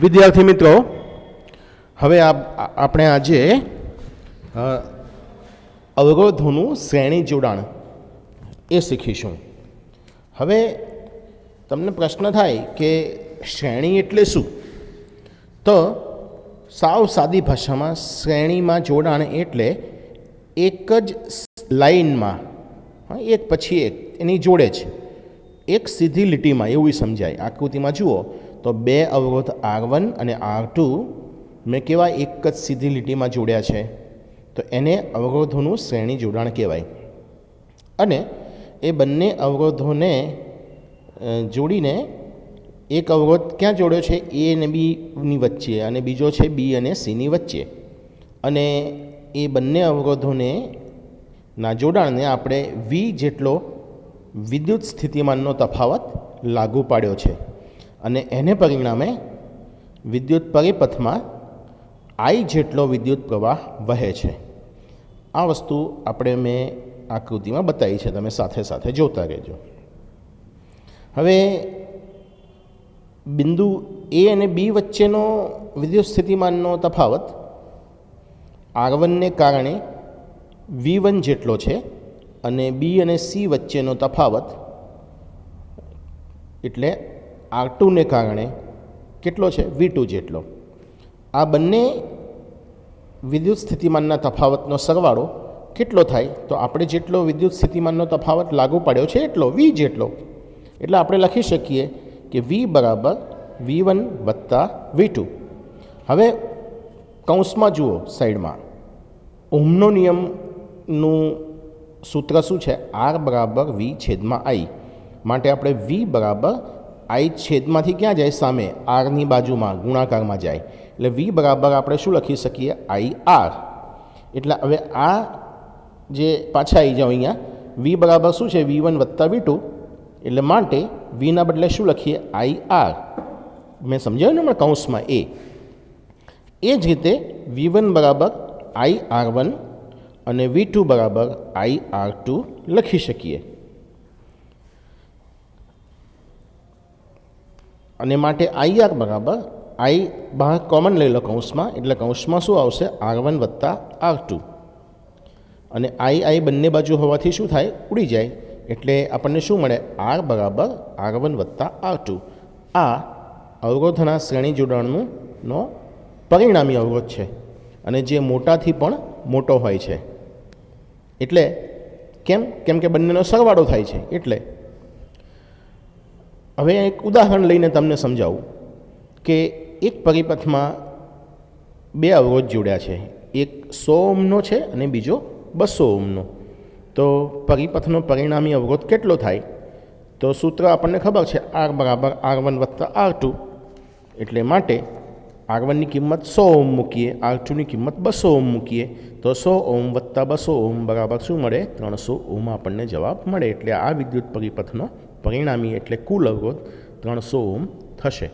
વિદ્યાર્થી મિત્રો, હવે આપ- આપણે આજે અવરોધોનું શ્રેણી જોડાણ એ શીખીશું. હવે તમને પ્રશ્ન થાય કે શ્રેણી એટલે શું? તો સાવ સાદી ભાષામાં શ્રેણીમાં જોડાણ એટલે એક જ લાઈનમાં એક પછી એક, એની જોડે જ. એક સીધી લીટીમાં, એવું સમજાય. આકૃતિમાં જુઓ તો બે અવરોધ આર વન અને આર ટુ મેં કેવા એક જ સીધી લીટીમાં જોડ્યા છે. તો એને અવરોધોનું શ્રેણી જોડાણ કહેવાય. અને એ બંને અવરોધોને જોડીને એક અવરોધ ક્યાં જોડ્યો છે? એ અને બીની વચ્ચે અને બીજો છે બી અને સીની વચ્ચે. અને એ બંને અવરોધોને, ના જોડાણને આપણે વી જેટલો વિદ્યુત સ્થિતિમાનનો તફાવત લાગુ પાડ્યો છે. અને એને પરિણામે વિદ્યુત પરિપથમાં આઈ જેટલો વિદ્યુત પ્રવાહ વહે છે. આ વસ્તુ આપણે મેં આકૃતિમાં બતાવી છે. તમે સાથે સાથે જોતા રહેજો. હવે બિંદુ એ અને બી વચ્ચેનો વિદ્યુત સ્થિતિમાનનો તફાવત આર વનને કારણે વી વન જેટલો છે અને બી અને સી વચ્ચેનો તફાવત એટલે આર ટુને કારણે કેટલો છે? વી ટુ જેટલો. આ બંને વિદ્યુત સ્થિતિમાનના તફાવતનો સરવાળો કેટલો થાય? તો આપણે જેટલો વિદ્યુત સ્થિતિમાનનો તફાવત લાગુ પાડ્યો છે, એટલો વી જેટલો. એટલે આપણે લખી શકીએ કે વી બરાબર વી વન વત્તા વી ટુ. હવે કૌંસમાં જુઓ સાઈડમાં. ઓમનો નિયમનું સૂત્ર શું છે? આર બરાબર વી છેદમાં આઈ. માટે આપણે વી બરાબર આઈ છેદમાંથી ક્યાં જાય? સામે. આરની બાજુમાં, ગુણાકારમાં જાય. એટલે વી બરાબર આપણે શું લખી શકીએ? I R. એટલે હવે આ જે પાછા આવી જાઓ અહીંયા, વી બરાબર શું છે? વી વન વત્તા વી ટુ. એટલે માટે વીના બદલે શું લખીએ? I R. મેં સમજાવ્યું ને હમણાં કૌંસમાં? એ. એ જ રીતે વી વન બરાબર આઈ આર વન અને વી ટુ બરાબર આઈ આર ટુ લખી શકીએ. અને માટે આઈ આર બરાબર, આઈ બહાર કોમન લઈ લો કૌંસમાં, એટલે કૌંસમાં શું આવશે? આર વન વત્તા આર ટુ. અને આઈ આઈ બંને બાજુ હોવાથી શું થાય? ઉડી જાય. એટલે આપણને શું મળે? આર બરાબર, આર વન વત્તા આર ટુ. આ અવરોધના શ્રેણી જોડાણનું પરિણામી અવરોધ છે. અને જે મોટાથી પણ મોટો હોય છે. એટલે કેમ? કેમ કે બંનેનો સરવાળો થાય છે. એટલે હવે એક ઉદાહરણ લઈને તમને સમજાવું કે એક પરિપથમાં બે અવરોધ જોડ્યા છે. એક સો ઓમનો છે અને બીજો બસો ઓમનો તો પરિપથનો પરિણામી અવરોધ કેટલો થાય? તો સૂત્ર આપણને ખબર છે આર બરાબર આર વન વત્તા આર ટુ. એટલે માટે આર વનની કિંમત સો ઓમ મૂકીએ, આર ટુની કિંમત બસો ઓમ મૂકીએ. તો સો ઓમ વત્તા બસો ઓમ બરાબર શું મળે? ત્રણસો ઓમ આપણને જવાબ મળે. એટલે આ વિદ્યુત પરિપથનો પરિણામી એટલે કુલ અવરોધ ત્રણસો ઓમ થશે.